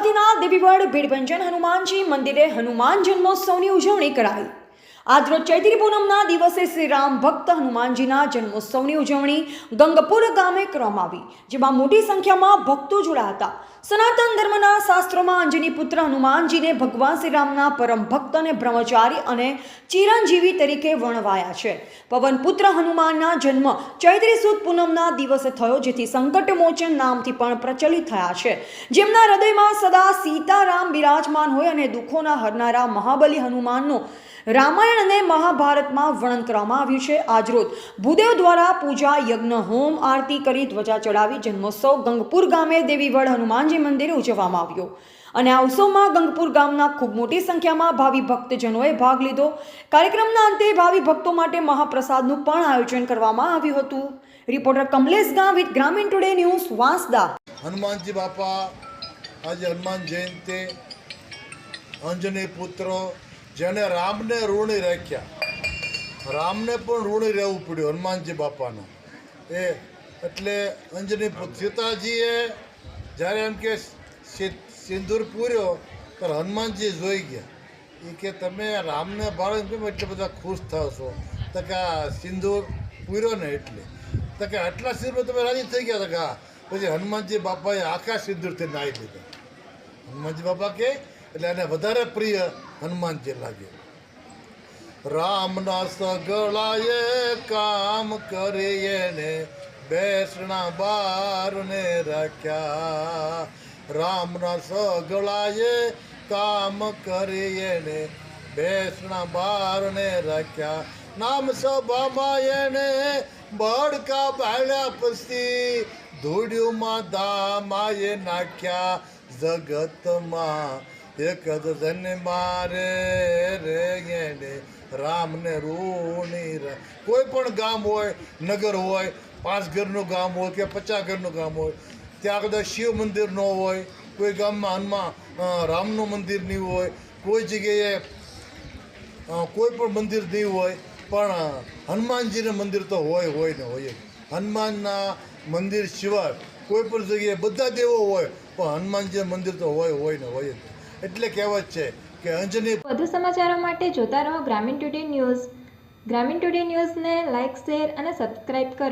અમદાવાદીના દેવીવડ ભીડભંજન હનુમાનજી મંદિરે હનુમાન જન્મોત્સવની ઉજવણી કરાઈ. આજરોજ ચૈત્રી પૂનમના દિવસે શ્રી રામ ભક્ત હનુમાનજીના જન્મોત્સવની ઉજવણી ગંગપુર ગામે કરવામાં આવી, જેમાં મોટી સંખ્યામાં ભક્તો જોડાયા હતા. સનાતન ધર્મના શાસ્ત્રોમાં અંજની પુત્ર હનુમાનજીને ભગવાન શ્રી રામના પરમ ભક્ત અને બ્રહ્મચારી અને ચિરંજીવી તરીકે વર્ણવાયા છે. પવન પુત્ર હનુમાનના જન્મ ચૈત્રી સુદ પૂનમના દિવસે થયો, જેથી સંકટ મોચન નામથી પણ પ્રચલિત થયા છે. જેમના હૃદયમાં સદા સીતારામ બિરાજમાન હોય અને દુઃખોના હરનારા મહાબલી હનુમાનનો રામાયણ અને મહાભારતમાં વર્ણન કરવામાં આવ્યું છે. આજરોજ ભૂદેવ દ્વારા પૂજા, યજ્ઞ, હોમ આરતી કરી ધ્વજા ચડાવી જન્મોત્સવ ગંગપુર ગામે દેવીવડ હનુમાનજી મંદિરે ઉજવવામાં આવ્યો. અને આ ઉત્સવમાં ગંગપુર ગામના ખૂબ મોટી સંખ્યામાં ભાવિ ભક્તજનોએ ભાગ લીધો. કાર્યક્રમના અંતે ભાવિ ભક્તો માટે મહાપ્રસાદનું પણ આયોજન કરવામાં આવ્યું હતું. રિપોર્ટર કમલેશ ગામ વિથ ગ્રામીણ ટુડે ન્યૂઝ વાંસદા. હનુમાનજી બાપા, આજે હનુમાન જયંતિ અંજની પુત્રો જેને રામને ઋણી રાખ્યા. રામને પણ ઋણી રહેવું પડ્યું હનુમાનજી બાપાનું. એ એટલે અંજની સીતાજીએ જ્યારે એમ કે સિંદૂર પૂર્યો ત્યારે હનુમાનજી જોઈ ગયા. એ કે તમે રામને બાળક કેમ એટલે બધા ખુશ થાવ છો? તો કે આ સિંદૂર પૂર્યો ને એટલે. તો કે આટલા સિંદૂર તમે રાજી થઈ ગયા? તો કે પછી હનુમાનજી બાપાએ આખા સિંદૂરથી નાહી લીધા. હનુમાનજી બાપા કે એટલે એને વધારે પ્રિય હનુમાનજી લાગે રામના સગળાએ કામ કરી એને બેસણા બારને રાખ્યા. રામના સગળાએ કામ કરી એને બેસણા બારને રાખ્યા. નામ સભામાં એને બળકા બાળ્યા પછી ધૂળ્યુંમાં દામાએ નાખ્યા. જગતમાં એક ધન્ય મારે રે એને રામને રૂણી રે કોઈ પણ ગામ હોય, નગર હોય, પાંચ ઘરનું ગામ હોય કે પચાસ ઘરનું ગામ હોય, ત્યાં કદાચ શિવ મંદિર ન હોય, કોઈ ગામમાં હનુમાન રામનું મંદિર નહીં હોય, કોઈ જગ્યાએ કોઈ પણ મંદિર નહીં હોય, પણ હનુમાનજીનું મંદિર તો હોય હોય ને હોય હનુમાનના મંદિર સિવાય કોઈ પણ જગ્યાએ બધા દેવો હોય, પણ હનુમાનજી મંદિર તો હોય હોય ને હોય જ. એટલે કહેવત છે કે અંજની વધુ સમાચારો માટે જોતા રહો Gramin today news. Gramin today ન્યૂઝને લાઇક શેર અને સબસ્ક્રાઇબ કરો.